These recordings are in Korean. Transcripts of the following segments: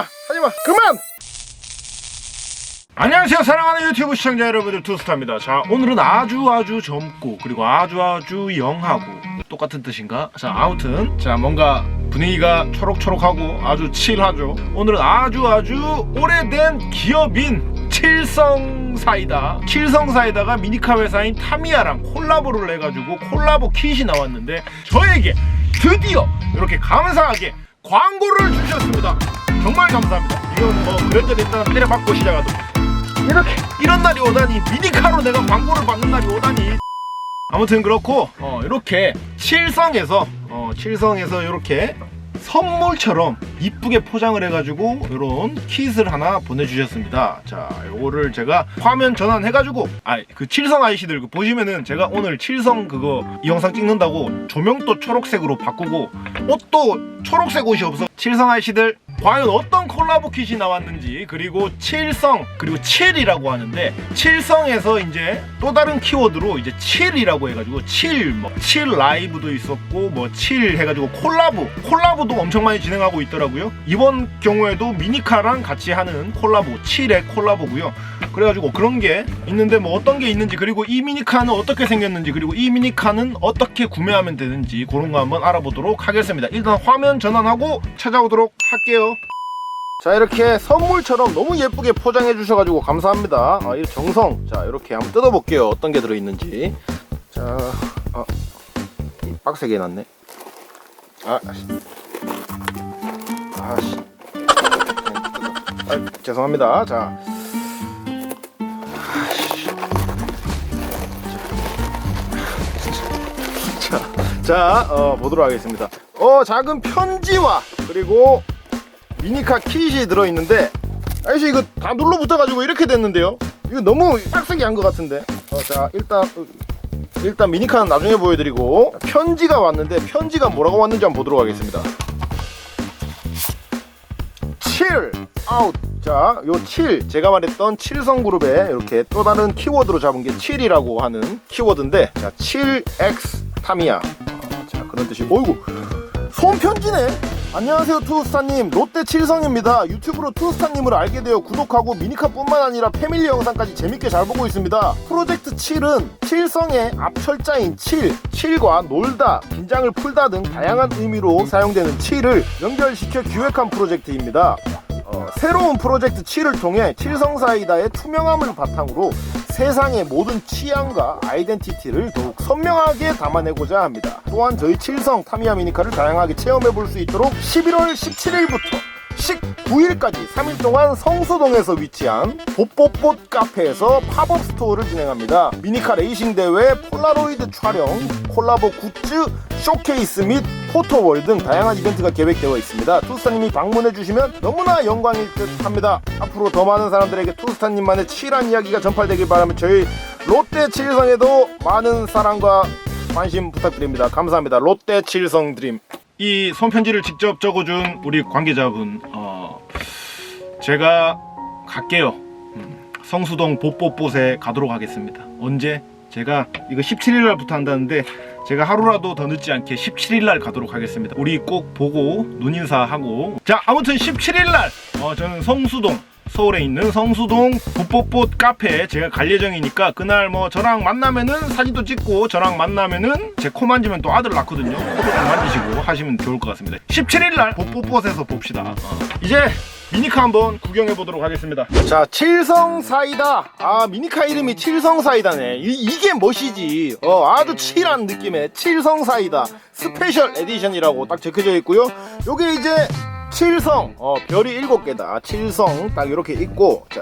하지마! 그만! 안녕하세요. 사랑하는 유튜브 시청자 여러분들 투스타입니다. 자 오늘은 아주 아주 젊고 그리고 아주 아주 영하고 똑같은 뜻인가? 자 아무튼 자 뭔가 분위기가 초록초록하고 아주 칠하죠. 오늘은 아주 아주 오래된 기업인 칠성 사이다. 칠성 사이다가 미니카 회사인 타미야랑 콜라보를 해가지고 콜라보 kit이 나왔는데 저에게 드디어 이렇게 감사하게 광고를 주셨습니다 정말 감사합니다. 이건 뭐 그랬더니 일단 때려맞고 시작하도록 이렇게 이런 날이 오다니 미니카로 내가 광고를 받는 날이 오다니. 아무튼 그렇고 어, 이렇게 칠성에서 어, 칠성에서 이렇게 선물처럼 이쁘게 포장을 해가지고 이런 킷을 하나 보내주셨습니다. 자, 요거를 제가 화면 전환해가지고 아그 칠성 아이씨들 그 보시면은 제가 오늘 칠성 그거 이 영상 찍는다고 조명도 초록색으로 바꾸고 옷도 초록색 옷이 없어. 칠성 아이씨들 과연 어떤 콜라보 킷이 나왔는지 그리고 칠성 그리고 7이라고 하는데 칠성에서 이제 또 다른 키워드로 이제 7이라고 해가지고 7 뭐7 라이브도 있었고 뭐 7 해가지고 콜라보 콜라보도 엄청 많이 진행하고 있더라고요. 이번 경우에도 미니카랑 같이 하는 콜라보 7의 콜라보고요. 그래가지고 그런 게 있는데 뭐 어떤 게 있는지 그리고 이 미니카는 어떻게 생겼는지 그리고 이 미니카는 어떻게 구매하면 되는지 그런 거 한번 알아보도록 하겠습니다. 일단 화면 전환하고 찾아오도록 할게요 자 이렇게 선물처럼 너무 예쁘게 포장해 주셔가지고 감사합니다. 아, 이 정성. 자 이렇게 한번 뜯어볼게요. 어떤 게 들어있는지. 자 아, 이 빡세게 해놨네. 아 아씨. 아씨. 아, 죄송합니다. 자. 자, 자 어, 보도록 하겠습니다. 어, 작은 편지와 그리고 미니카 킷이 들어있는데 아저씨 이거 다 눌러붙어가지고 이렇게 됐는데요. 이거 너무 빡세게 한 것 같은데. 어, 자 일단 어, 일단 미니카는 나중에 보여드리고 편지가 왔는데 편지가 뭐라고 왔는지 한번 보도록 하겠습니다. 7 아웃 자, 요 7, 제가 말했던 7성 그룹에 이렇게 또 다른 키워드로 잡은 게 7이라고 하는 키워드인데, 자, 7X 타미야. 아, 자, 그런 뜻이, 어이구, 손편지네? 안녕하세요, 투스타님. 롯데 칠성입니다. 유튜브로 투스타님을 알게 되어 구독하고 미니카뿐만 아니라 패밀리 영상까지 재밌게 잘 보고 있습니다. 프로젝트 7은 칠성의 앞철자인 7, 7과 놀다, 긴장을 풀다 등 다양한 의미로 사용되는 7을 연결시켜 기획한 프로젝트입니다. 어, 새로운 프로젝트 7을 통해 칠성사이다의 투명함을 바탕으로 세상의 모든 취향과 아이덴티티를 더욱 선명하게 담아내고자 합니다. 또한 저희 칠성 타미야 미니카를 다양하게 체험해 볼 수 있도록 11월 17일부터 19일까지 3일 동안 성수동에서 위치한 봇봇봇 카페에서 팝업 스토어를 진행합니다. 미니카 레이싱 대회, 폴라로이드 촬영, 콜라보 굿즈, 쇼케이스 및 포토월 등 다양한 이벤트가 계획되어 있습니다. 투스타님이 방문해 주시면 너무나 영광일 듯 합니다. 앞으로 더 많은 사람들에게 투스타님만의 칠한 이야기가 전파되길 바라며 저희 롯데 칠성에도 많은 사랑과 관심 부탁드립니다. 감사합니다. 롯데 칠성 드림. 이 손편지를 직접 적어준 우리 관계자분, 어, 제가 갈게요. 음, 성수동 봇봇봇에 가도록 하겠습니다. 언제? 제가 이거 17일 날부터 한다는데 제가 하루라도 더 늦지 않게 17일 날 가도록 하겠습니다. 우리 꼭 보고 눈인사하고 자 아무튼 17일 날 어, 저는 성수동 서울에 있는 성수동 봇봇봇 카페에 제가 갈 예정이니까 그날 뭐 저랑 만나면은 사진도 찍고 저랑 만나면은 제 코 만지면 또 아들 낳거든요. 코도 좀 만지시고 하시면 좋을 것 같습니다. 17일 날 봇봇봇에서 봅시다. 어. 이제 미니카 한번 구경해 보도록 하겠습니다. 자, 칠성 사이다. 아, 미니카 이름이 칠성 사이다네. 이, 게 멋이지. 어, 아주 칠한 느낌의 칠성 사이다. 스페셜 에디션이라고 딱 적혀져 있고요. 요게 이제 칠성. 어, 별이 일곱 개다. 칠성 딱 이렇게 있고. 자,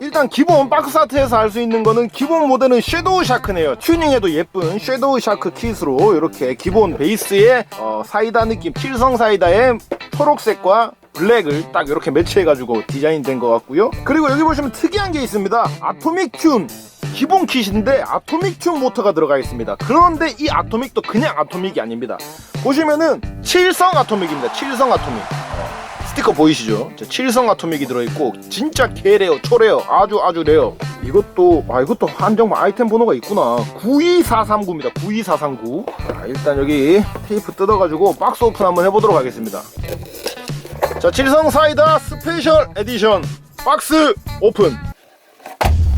일단 기본 박스 아트에서 할수 있는 거는 기본 모델은 섀도우 샤크네요. 튜닝해도 예쁜 섀도우 샤크 킷으로 이렇게 기본 베이스에 어, 사이다 느낌, 칠성 사이다의 초록색과 블랙을 딱 이렇게 매치해가지고 디자인된 것 같고요. 그리고 여기 보시면 특이한 게 있습니다. 아토믹 튠. 기본 킷인데 아토믹 튠 모터가 들어가 있습니다. 그런데 이 아토믹도 그냥 아토믹이 아닙니다. 보시면은 칠성 아토믹입니다. 칠성 아토믹. 어, 스티커 보이시죠? 자, 칠성 아토믹이 들어있고 진짜 개레어, 초레어, 아주 아주 레어. 이것도 아 이것도 한정 아이템 번호가 있구나. 92439입니다. 92439. 자, 일단 여기 테이프 뜯어가지고 박스 오픈 한번 해보도록 하겠습니다. 자 칠성 사이다 스페셜 에디션 박스 오픈.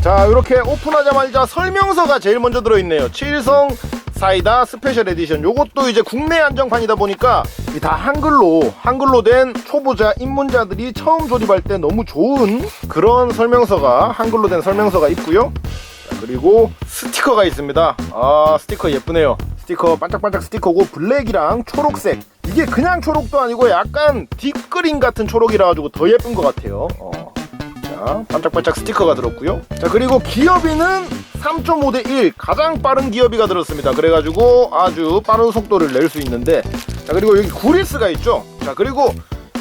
자 이렇게 오픈하자마자 설명서가 제일 먼저 들어있네요. 칠성 사이다 스페셜 에디션. 요것도 이제 국내 한정판이다 보니까 이다 한글로 한글로 된 초보자 입문자들이 처음 조립할 때 너무 좋은 그런 설명서가 한글로 된 설명서가 있고요. 자, 그리고 스티커가 있습니다. 아 스티커 예쁘네요. 스티커 반짝반짝 스티커고 블랙이랑 초록색 이게 그냥 초록도 아니고 약간 딥그린 같은 초록이라 가지고 더 예쁜 것 같아요 어. 자, 반짝반짝 스티커가 들었고요. 자, 그리고 기어비는 3.5 대 1 가장 빠른 기어비가 들었습니다. 그래가지고 아주 빠른 속도를 낼 수 있는데, 자 그리고 여기 구리스가 있죠. 자 그리고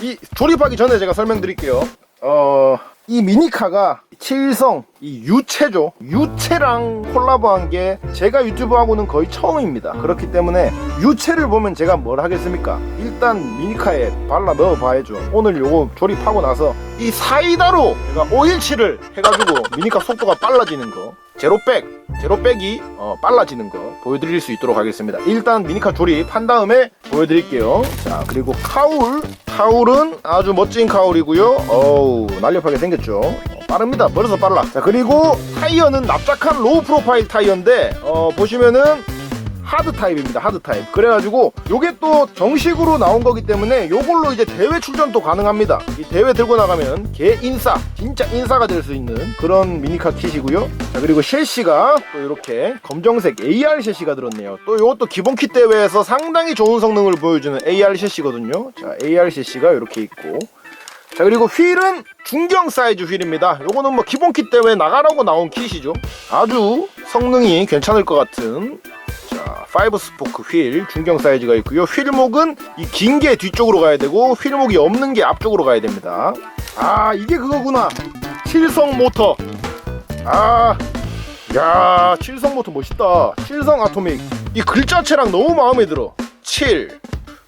이 조립하기 전에 제가 설명드릴게요. 어, 이 미니카가 칠성 이 유체죠. 유체랑 콜라보한 게 제가 유튜브 하고는 거의 처음입니다. 그렇기 때문에 유체를 보면 제가 뭘 하겠습니까? 일단 미니카에 발라 넣어 봐야죠. 오늘 요거 조립하고 나서 이 사이다로 제가 517을 해가지고 미니카 속도가 빨라지는 거 제로백 제로백이 어, 빨라지는 거 보여드릴 수 있도록 하겠습니다. 일단 미니카 조립한 다음에 보여드릴게요. 자 그리고 카울 카울은 아주 멋진 카울이고요. 어우 날렵하게 생겼죠. 어, 빠릅니다. 벌써 빨라. 자 그리고 타이어는 납작한 로우 프로파일 타이어인데 어, 보시면은 하드 타입입니다. 하드 타입. 그래가지고 요게 또 정식으로 나온 거기 때문에 요걸로 이제 대회 출전도 가능합니다. 이 대회 들고 나가면 개 인싸, 진짜 인싸가 될 수 있는 그런 미니카 kit이고요. 자 그리고 셰시가 또 이렇게 검정색 AR 셰시가 들었네요. 또 요것도 기본 킷 대회에서 상당히 좋은 성능을 보여주는 AR 셰시거든요. 자 AR 셰시가 이렇게 있고. 자 그리고 휠은 중경 사이즈 휠입니다. 요거는 뭐 기본 킷 대회 나가라고 나온 킷이죠. 아주 성능이 괜찮을 것 같은 자, 5 스포크 휠 중경 사이즈가 있고요. 휠목은 이 긴 게 뒤쪽으로 가야 되고 휠목이 없는 게 앞쪽으로 가야 됩니다. 아, 이게 그거구나. 칠성 모터. 아, 야, 칠성 모터 멋있다. 칠성 아토믹. 이 글자체랑 너무 마음에 들어. 7.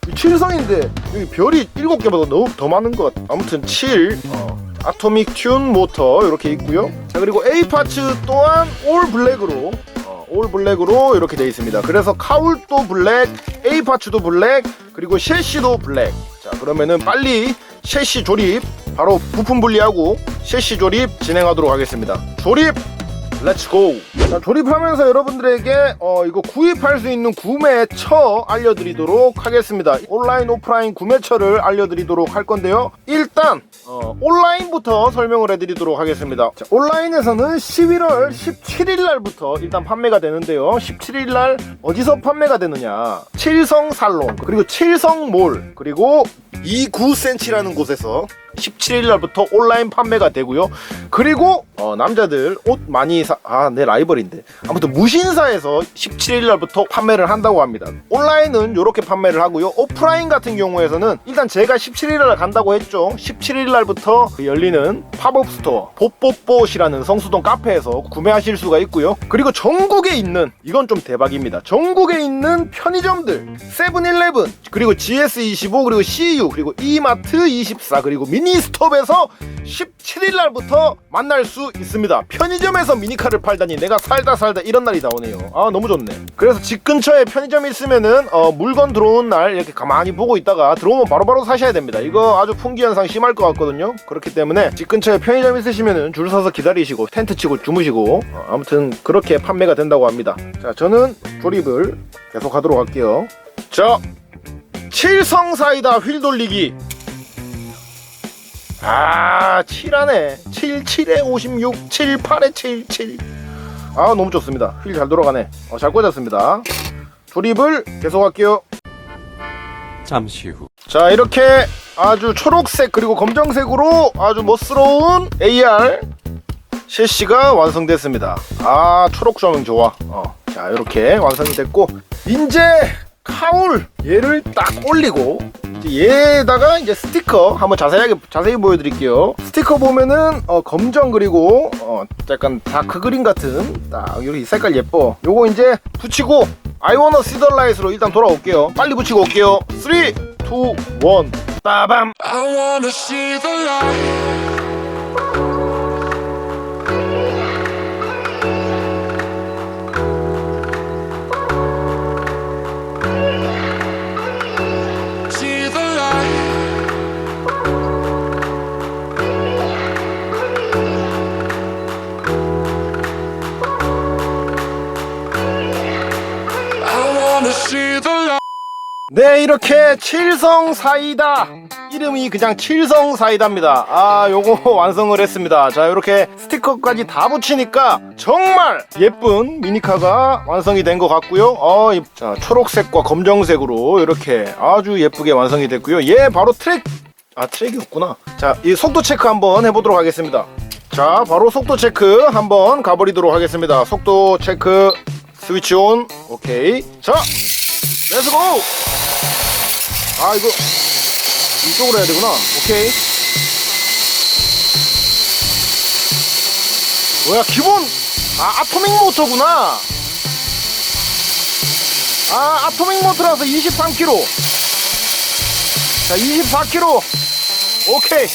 이 칠성인데 여기 별이 7개보다 너무 더 많은 것 같아. 아무튼 7. 어. 아토믹 튠 모터 이렇게 있고요. 자, 그리고 A 파츠 또한 올 블랙으로 어, 올 블랙으로 이렇게 되어 있습니다. 그래서 카울도 블랙, A 파츠도 블랙, 그리고 셰시도 블랙. 자, 그러면은 빨리 셰시 조립 바로 부품 분리하고 셰시 조립 진행하도록 하겠습니다. 조립 렛츠고! 자, 조립하면서 여러분들에게 어, 이거 구입할 수 있는 구매처 알려드리도록 하겠습니다. 온라인, 오프라인 구매처를 알려드리도록 할 건데요. 일단 어, 온라인부터 설명을 해드리도록 하겠습니다. 자, 온라인에서는 11월 17일 날부터 일단 판매가 되는데요. 17일 날 어디서 판매가 되느냐? 칠성 살롱, 그리고 칠성몰, 그리고 29cm라는 곳에서 17일 날부터 온라인 판매가 되고요. 그리고 어, 남자들 옷 많이 사, 아, 내 라이벌인데. 아무튼 무신사에서 17일 날부터 판매를 한다고 합니다. 온라인은 이렇게 판매를 하고요. 오프라인 같은 경우에서는 일단 제가 17일 날 간다고 했죠. 17일 날부터 그 열리는 팝업 스토어 뽀뽀뽀시라는 성수동 카페에서 구매하실 수가 있고요. 그리고 전국에 있는 이건 좀 대박입니다. 전국에 있는 편의점들 세븐일레븐 그리고 GS25 그리고 CU 그리고 이마트 24 그리고 미니스톱에서 17일 날부터 만날 수 있습니다. 편의점에서 미니카를 팔다니 내가 살다 살다 이런 날이 나오네요. 아 너무 좋네. 그래서 집 근처에 편의점이 있으면은 어, 물건 들어오는 날 이렇게 가만히 보고 있다가 들어오면 바로 바로 사셔야 됩니다. 이거 아주 풍기 현상 심할 것 같거든요. 그렇기 때문에 집 근처에 편의점 있으시면은 줄 서서 기다리시고 텐트 치고 주무시고 어, 아무튼 그렇게 판매가 된다고 합니다. 자 저는 조립을 계속 하도록 할게요. 자 칠성 사이다 휠 돌리기 아, 7하네. 7, 7에 56, 7, 8에 7, 7. 아, 너무 좋습니다. 휠 잘 돌아가네. 어, 잘 꽂았습니다. 조립을 계속할게요. 잠시 후. 자, 이렇게 아주 초록색 그리고 검정색으로 아주 멋스러운 AR 셰시가 완성됐습니다. 아, 초록 조명 좋아. 어, 자, 이렇게 완성이 됐고 이제 카울 얘를 딱 올리고 얘에다가 이제 스티커 한번 자세하게 자세히 보여드릴게요. 스티커 보면은 어, 검정 그리고 어, 약간 다크 그린 같은 딱 여기 색깔 예뻐. 요거 이제 붙이고 I wanna see the light으로 일단 돌아올게요. 빨리 붙이고 올게요. 3, 2, 1, 빠밤. 네 이렇게 칠성 사이다. 이름이 그냥 칠성 사이다입니다. 아 요거 완성을 했습니다. 자 이렇게 스티커까지 다 붙이니까 정말 예쁜 미니카가 완성이 된 것 같고요. 어, 이- 자 초록색과 검정색으로 이렇게 아주 예쁘게 완성이 됐고요. 얘 바로 트랙. 아 트랙이 없구나. 자 이 속도 체크 한번 해보도록 하겠습니다. 자 바로 속도 체크 한번 가버리도록 하겠습니다. 속도 체크 스위치 온. 오케이. 자 렛츠고 아 이거 이쪽으로 해야 되구나. 오케이. 뭐야 기본 아 아토믹 모터구나. 아 아토믹 모터라서 23km 자 24km 오케이.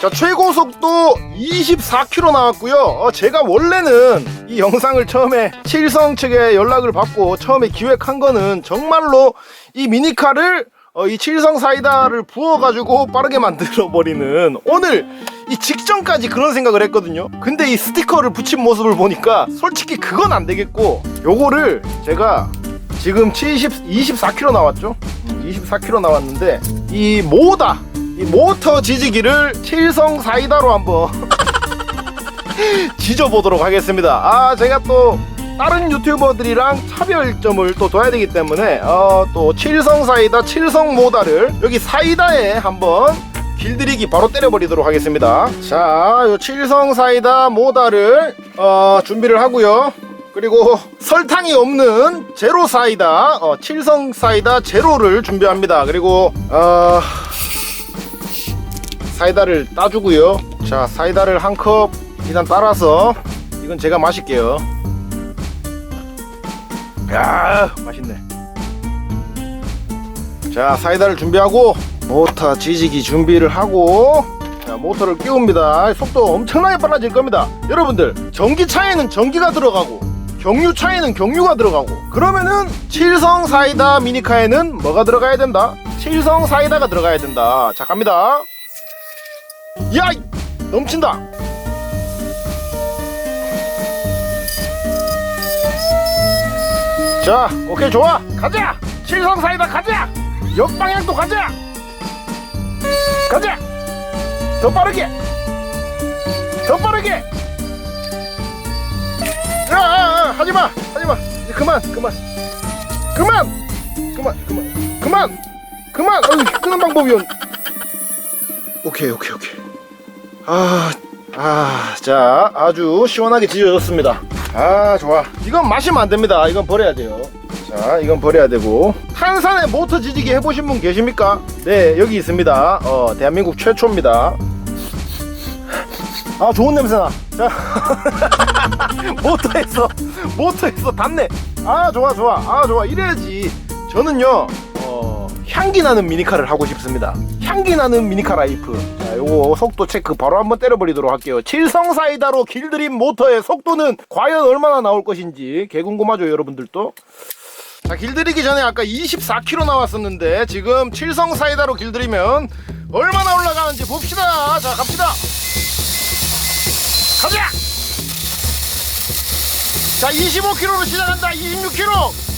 자 최고 속도 24km 나왔고요. 어, 제가 원래는 이 영상을 처음에 칠성 측에 연락을 받고 처음에 기획한 거는 정말로 이 미니카를 어, 이 칠성 사이다를 부어가지고 빠르게 만들어 버리는 오늘 이 직전까지 그런 생각을 했거든요. 근데 이 스티커를 붙인 모습을 보니까 솔직히 그건 안 되겠고 요거를 제가 지금 70, 24km 나왔죠? 24km 나왔는데 이 모다 이 모터 지지기를 칠성 사이다로 한번 지져보도록 하겠습니다. 아 제가 또 다른 유튜버들이랑 차별점을 또 둬야 되기 때문에 어, 또 칠성 사이다 칠성 모다를 여기 사이다에 한번 길들이기 바로 때려버리도록 하겠습니다. 자, 요 칠성 사이다 모다를 어, 준비를 하고요. 그리고 설탕이 없는 제로 사이다, 어, 칠성 사이다 제로를 준비합니다. 그리고 어, 사이다를 따주고요. 자, 사이다를 한 컵 일단 따라서 이건 제가 마실게요. 야, 맛있네. 자, 사이다를 준비하고 모터 지지기 준비를 하고 자, 모터를 끼웁니다. 속도 엄청나게 빨라질 겁니다. 여러분들, 전기차에는 전기가 들어가고 경유차에는 경유가 들어가고 그러면은 칠성 사이다 미니카에는 뭐가 들어가야 된다? 칠성 사이다가 들어가야 된다. 자, 갑니다. 야! 이- 넘친다! 자, 오케이, 좋아! 가자! 칠성 사이다 가자! 역방향도 가자! 가자! 더 빠르게! 더 빠르게! 야, 야, 야, 하지마! 하지마! 이제 그만! 그만! 그만! 그만! 그만! 그만! 그만! 어이, 끄는 방법이었... 오케이, 오케이, 오케이. 아, 아, 자, 아주 시원하게 지져졌습니다. 아, 좋아. 이건 마시면 안 됩니다. 이건 버려야 돼요. 자, 이건 버려야 되고. 탄산에 모터 지지기 해보신 분 계십니까? 네, 여기 있습니다. 어, 대한민국 최초입니다. 아, 좋은 냄새나. 자, 모터에서, 모터에서 닿네. 아, 좋아, 좋아. 아, 좋아. 이래야지. 저는요, 어, 향기 나는 미니카를 하고 싶습니다. 향기 나는 미니카 라이프. 자, 요거 속도 체크 바로 한번 때려버리도록 할게요. 칠성 사이다로 길들인 모터의 속도는 과연 얼마나 나올 것인지 개 궁금하죠, 여러분들도. 자, 길들이기 전에 아까 24km 나왔었는데 지금 칠성 사이다로 길들이면 얼마나 올라가는지 봅시다. 자, 갑시다. 가자. 자, 25km로 시작한다. 26km.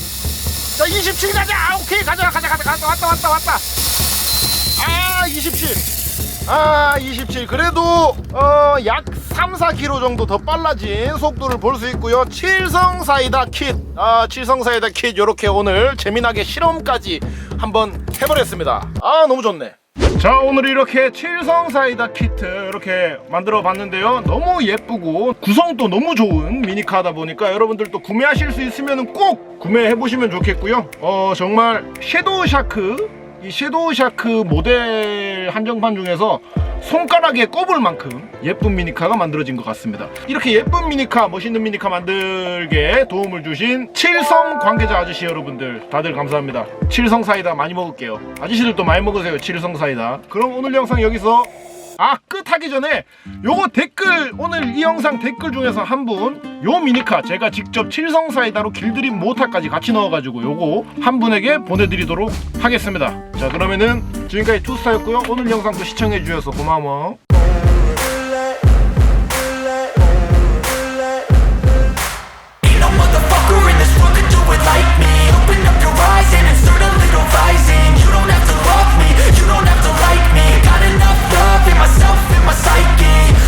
자 27 가자 아, 오케이 가자 가자 가자 가자 왔다 왔다 왔다 아 27. 아 27. 그래도 어 약 3, 4km 정도 더 빨라진 속도를 볼 수 있고요. 칠성 사이다 킷. 아 칠성 사이다 킷 요렇게 오늘 재미나게 실험까지 한번 해버렸습니다. 아 너무 좋네. 자 오늘 이렇게 칠성 사이다 키트 이렇게 만들어 봤는데요 너무 예쁘고 구성도 너무 좋은 미니카다 보니까 여러분들도 구매하실 수 있으면 꼭 구매해 보시면 좋겠고요 어 정말 섀도우 샤크 이 섀도우 샤크 모델 한정판 중에서 손가락에 꼽을 만큼 예쁜 미니카가 만들어진 것 같습니다. 이렇게 예쁜 미니카, 멋있는 미니카 만들게 도움을 주신 칠성 관계자 아저씨 여러분들 다들 감사합니다. 칠성 사이다 많이 먹을게요. 아저씨들도 많이 먹으세요. 칠성 사이다. 그럼 오늘 영상 여기서 아 끝 하기 전에 요거 댓글 오늘 이 영상 댓글 중에서 한 분 요 미니카 제가 직접 칠성 사이다로 길들인 모타까지 같이 넣어가지고 요거 한 분에게 보내드리도록 하겠습니다. 자 그러면은 지금까지 투스타였고요. 오늘 영상도 시청해 주셔서 고마워 my psyche.